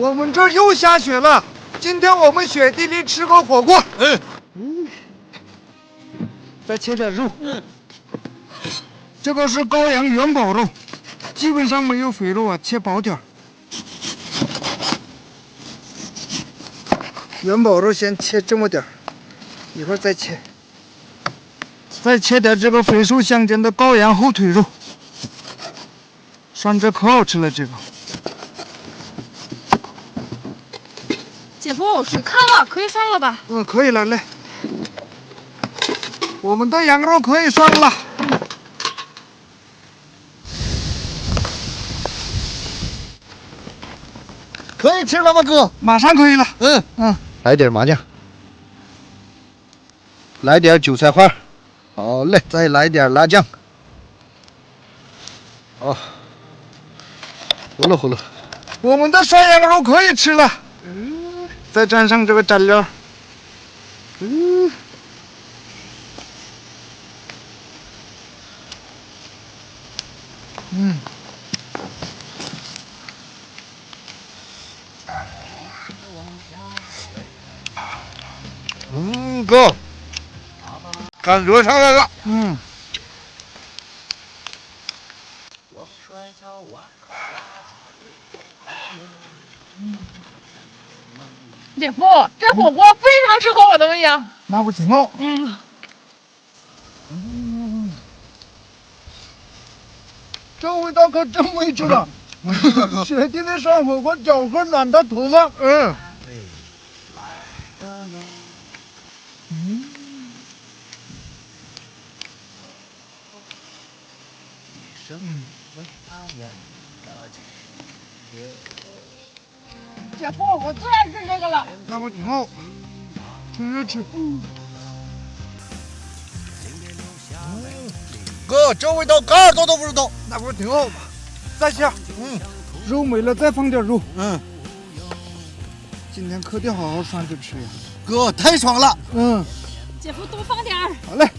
我们这儿又下雪了，今天我们雪地里吃个火锅。嗯，再切点肉。这个是羔羊元宝肉，基本上没有肥肉啊，切薄点儿。元宝肉先切这么点儿，一会儿再切。再切点这个肥瘦相间的羔羊后腿肉，涮着可好吃了。这个姐夫，水开了，可以涮了吧？嗯，可以了，来，我们的羊肉可以涮了。可以吃了吗，哥？马上可以了。嗯嗯，来点麻酱，来点韭菜花，好嘞，再来点辣酱。哦，糊了糊了，我们的涮羊肉可以吃了。嗯，再蘸上这个蘸料。嗯，嗯，嗯，哥，感觉上来了。嗯，姐夫，这火锅非常适合我的胃呀。那不行哦。嗯，这味道可真没吃了。雪地里涮火锅，脚和暖的头发。嗯。姐夫，我最爱吃这个了。那不挺好？吃吃吃。哥，这味道嘎高都不知道。那不是挺好吗？再下。嗯。肉没了，再放点肉。嗯。今天可得好好涮着吃呀。哥，太爽了。嗯。姐夫，多放点儿。好嘞。